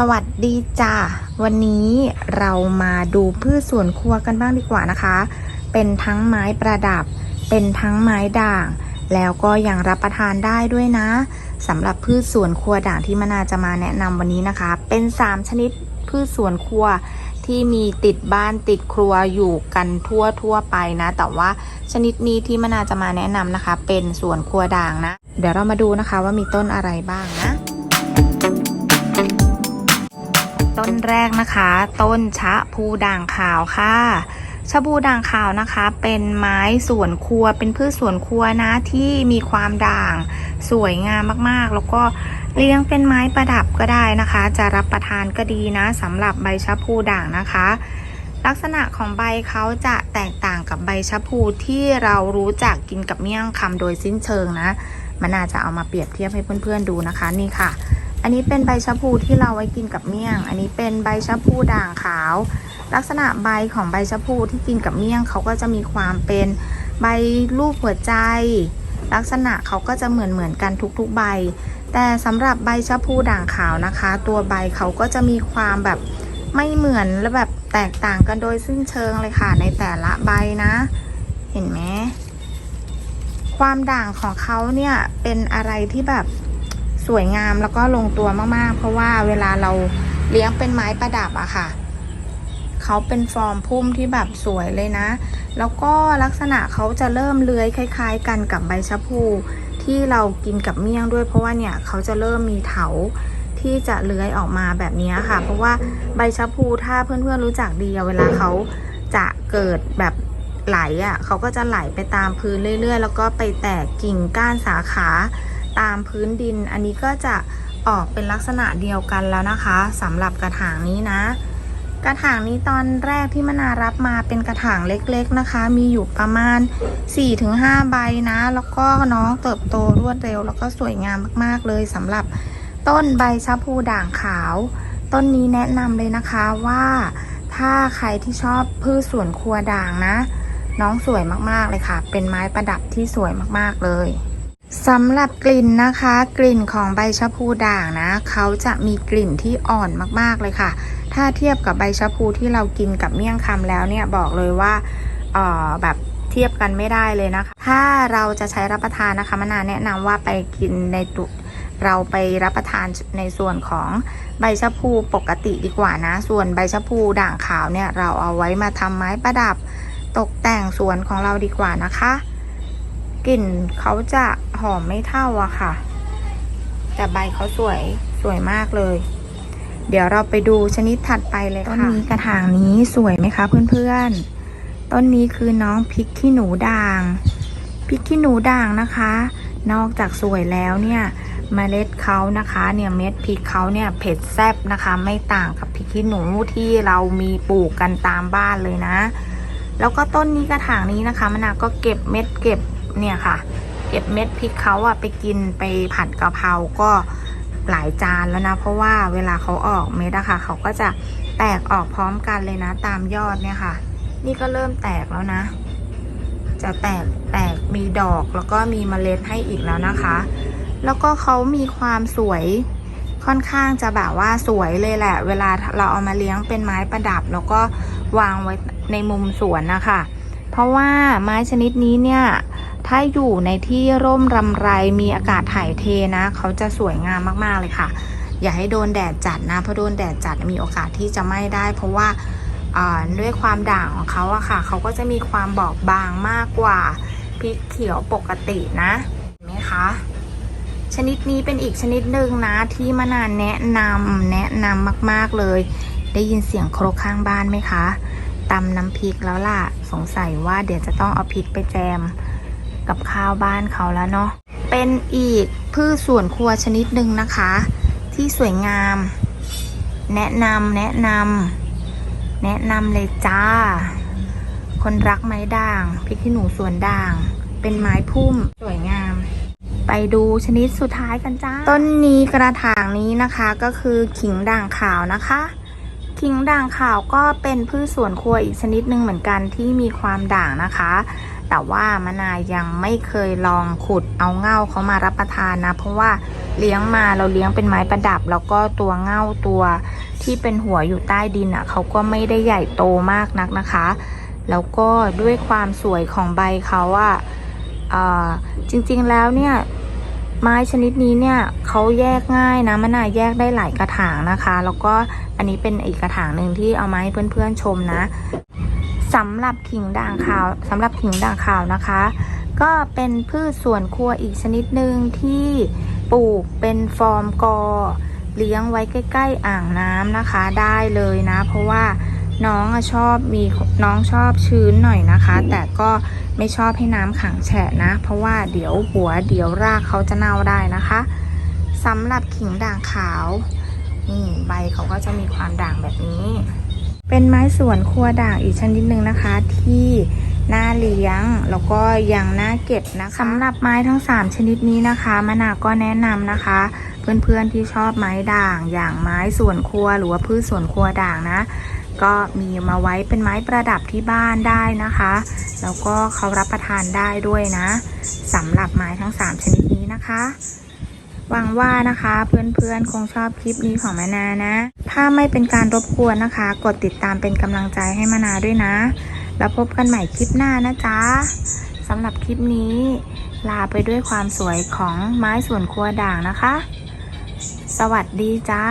สวัสดีจ้าวันนี้เรามาดูพืชสวนครัวกันบ้างดีกว่านะคะ เป็นทั้งไม้ประดับ เป็นทั้งไม้ด่าง แล้วก็ยังรับประทานได้ด้วยนะสำหรับพืชสวนครัวด่างที่มนาจะมาแนะนำวันนี้นะคะ เป็น 3 ชนิดพืชสวนครัวที่มีติดบ้านติดครัวอยู่กันทั่วทั่วไปนะ แต่ว่าชนิดนี้ที่มนาจะมาแนะนำนะคะ เป็นสวนครัวด่างนะ เดี๋ยวเรามาดูนะคะว่ามีต้นอะไรบ้างนะ ต้นแรกนะคะ ต้นชะพูด่างขาวค่ะชะพูด่างขาวนะคะ เป็นไม้สวนครัวเป็นพืชสวนครัวนะที่มีความด่างสวยงามมากๆ แล้วก็เลี้ยงเป็นไม้ประดับก็ได้นะคะ จะรับประทานก็ดีนะสำหรับใบชะพูด่างนะคะ ลักษณะของใบเขาจะแตกต่างกับใบชะพูที่เรารู้จักกินกับเมี่ยงคำโดยสิ้นเชิงนะมันน่าจะเอามาเปรียบเทียบให้เพื่อนๆดูนะคะนี่ค่ะ อันนี้เป็นใบชะพูที่เราไว้กินกับเมี่ยง อันนี้เป็นใบชะพูด่างขาว ลักษณะใบของใบชะพูที่กินกับเมี่ยงเขาก็จะมีความเป็นใบรูปหัวใจ ลักษณะเขาก็จะเหมือนเหมือนๆกันทุกๆใบ แต่สำหรับใบชะพูด่างขาวนะคะ ตัวใบเขาก็จะมีความแบบไม่เหมือนและแบบแตกต่างกันโดยสิ้นเชิงเลยค่ะในแต่ละใบนะ เห็นไหมความด่างของเขาเนี่ยเป็นอะไรที่แบบ สวยงามแล้วก็ลงตัวมากๆ เพราะว่าเวลาเราเลี้ยงเป็นไม้ประดับอะค่ะ เขาเป็นฟอร์มพุ่มที่แบบสวยเลยนะ แล้วก็ลักษณะเขาจะเริ่มเลื้อยคล้าย ๆ กันกับใบชะพูที่เรากินกับเมี่ยงด้วยเพราะว่าเนี่ยเขาจะเริ่มมีเถาที่จะเลื้อยออกมาแบบนี้ค่ะ เพราะว่าใบชะพูถ้าเพื่อนๆรู้จักดีเวลาเขาจะเกิดแบบไหลอะเขาก็จะไหลไปตามพื้นเรื่อยๆ แล้วก็ไปแตกกิ่งก้านสาขา ตามพื้นดิน อันนี้ก็จะออกเป็นลักษณะเดียวกันแล้วนะคะสำหรับกระถางนี้นะ กระถางนี้ตอนแรกที่มนารับมาเป็นกระถางเล็กๆนะคะ มีอยู่ประมาณ 4-5 ใบนะ แล้วก็น้องเติบโตรวดเร็ว แล้วก็สวยงามมากๆเลยสำหรับต้นใบชะพูด่างขาว ต้นนี้แนะนำเลยนะคะว่าถ้าใครที่ชอบพืชสวนครัวด่างนะ น้องสวยมากๆเลยค่ะ เป็นไม้ประดับที่สวยมากๆเลย สำหรับกลิ่นนะคะ กลิ่นของใบชะพูด่างนะเขาจะมีกลิ่นที่อ่อนมากๆเลยค่ะ ถ้าเทียบกับใบชะพูที่เรากินกับเมี่ยงคำแล้วเนี่ยบอกเลยว่าเออแบบเทียบกันไม่ได้เลยนะคะ ถ้าเราจะใช้รับประทานนะคะมะนาแนะนำว่าไปกินในตุเราไปรับประทานในส่วนของใบชะพูปกติดีกว่านะ ส่วนใบชะพูด่างขาวเนี่ยเราเอาไว้มาทำไม้ประดับ ตกแต่งสวนของเราดีกว่านะคะ กลิ่นเขาจะหอมไม่เท่าอะค่ะ แต่ใบเขาสวยสวยมากเลย เดี๋ยวเราไปดูชนิดถัดไปเลยค่ะ ต้นนี้กระถางนี้สวยไหมคะเพื่อนๆ ต้นนี้คือน้องพริกขี้หนูด่าง พริกขี้หนูด่างนะคะ นอกจากสวยแล้วเนี่ยเมล็ดเขานะคะเนี่ยเม็ดพริกเขาเนี่ยเผ็ดแซ่บนะคะ ไม่ต่างกับพริกขี้หนูที่เรามีปลูกกันตามบ้านเลยนะ แล้วก็ต้นนี้กระถางนี้นะคะมะนาวก็เก็บเม็ดเก็บ เนี่ยค่ะ เก็บเม็ดพริกเขาอะไปกินไปผัดกะเพราก็หลายจานแล้วนะ เพราะว่าเวลาเขาออกเม็ดอะค่ะ เขาก็จะแตกออกพร้อมกันเลยนะ ตามยอดเนี่ยค่ะ นี่ก็เริ่มแตกแล้วนะ จะแตกแตกมีดอกแล้วก็มีเมล็ดให้อีกแล้วนะคะ แล้วก็เขามีความสวยค่อนข้างจะแบบว่าสวยเลยแหละ เวลาเราเอามาเลี้ยงเป็นไม้ประดับ แล้วก็วางไว้ในมุมสวนนะคะ เพราะว่าไม้ชนิดนี้เนี่ย ถ้าอยู่ในที่ร่มรำไรมีอากาศถ่ายเทนะ เขาจะสวยงามมากๆเลยค่ะ อย่าให้โดนแดดจัดนะเพราะโดนแดดจัดมีโอกาสที่จะไหม้ได้ เพราะว่าด้วยความด่างของเขาอะค่ะ เขาก็จะมีความบอบบางมากกว่าพริกเขียวปกตินะเห็นไหมคะชนิดนี้เป็นอีกชนิดหนึ่งนะที่มานานแนะนำแนะนำมากๆเลย ได้ยินเสียงโครกข้างบ้านไหมคะตำน้ำพริกแล้วล่ะ สงสัยว่าเดี๋ยวจะต้องเอาพริกไปแจม กับข้าวบ้านเขาแล้วเนาะ เป็นอีกพืชสวนครัวชนิดหนึ่งนะคะ ที่สวยงาม แนะนำแนะนำแนะนำเลยจ้า คนรักไม้ด่างพริกขี้หนูสวนด่าง เป็นไม้พุ่มสวยงาม ไปดูชนิดสุดท้ายกันจ้า ต้นนี้กระถางนี้นะคะก็คือขิงด่างขาวนะคะขิงด่างขาวก็เป็นพืชสวนครัวอีกชนิดหนึ่งเหมือนกันที่มีความด่างนะคะ แต่ว่ามะนาวยังไม่เคยลองขุดเอาเง่าเขามารับประทานนะ เพราะว่าเลี้ยงมาเราเลี้ยงเป็นไม้ประดับ แล้วก็ตัวเง่าตัวที่เป็นหัวอยู่ใต้ดินอะเขาก็ไม่ได้ใหญ่โตมากนักนะคะ แล้วก็ด้วยความสวยของใบเขาอะ่ะจริงๆแล้วเนี่ยไม้ชนิดนี้เนี่ยเขาแยกง่ายนะมะนาวแยกได้หลายกระถางนะคะ แล้วก็อันนี้เป็นอีกกระถางหนึ่งที่เอามาให้เพื่อนๆชมนะ สำหรับขิงด่างขาวสำหรับขิงด่างขาวนะคะ ก็เป็นพืชสวนครัวอีกชนิดหนึ่งที่ปลูกเป็นฟอร์มกอ เลี้ยงไว้ใกล้ ๆ อ่างน้ำนะคะได้เลยนะ เพราะว่าน้องชอบมีน้องชอบชื้นหน่อยนะคะ แต่ก็ไม่ชอบให้น้ำขังแฉะนะ เพราะว่าเดี๋ยวหัวเดี๋ยวรากเขาจะเน่าได้นะคะสำหรับขิงด่างขาวนี่ใบเขาก็จะมีความด่างแบบนี้ เป็นไม้สวนครัวด่างอีกชนิดหนึ่งนะคะ ที่น่าเลี้ยงแล้วก็ยังน่าเก็บนะคะสำหรับไม้ทั้ง 3 ชนิดนี้นะคะมะนาวก็แนะนำนะคะ เพื่อนๆที่ชอบไม้ด่าง อย่างไม้สวนครัวหรือว่าพืชสวนครัวด่างนะ ก็มีมาไว้เป็นไม้ประดับที่บ้านได้นะคะ แล้วก็เขารับประทานได้ด้วยนะสำหรับไม้ทั้ง 3 ชนิดนี้นะคะ หวังว่านะคะ เพื่อนๆ คงชอบคลิปนี้ของมานานะ ถ้าไม่เป็นการรบกวนนะคะ กดติดตามเป็นกำลังใจให้มานาด้วยนะ แล้วพบกันใหม่คลิปหน้านะจ๊ะสำหรับคลิปนี้ ลาไปด้วยความสวยของไม้สวนครัวด่างนะคะ สวัสดีจ้า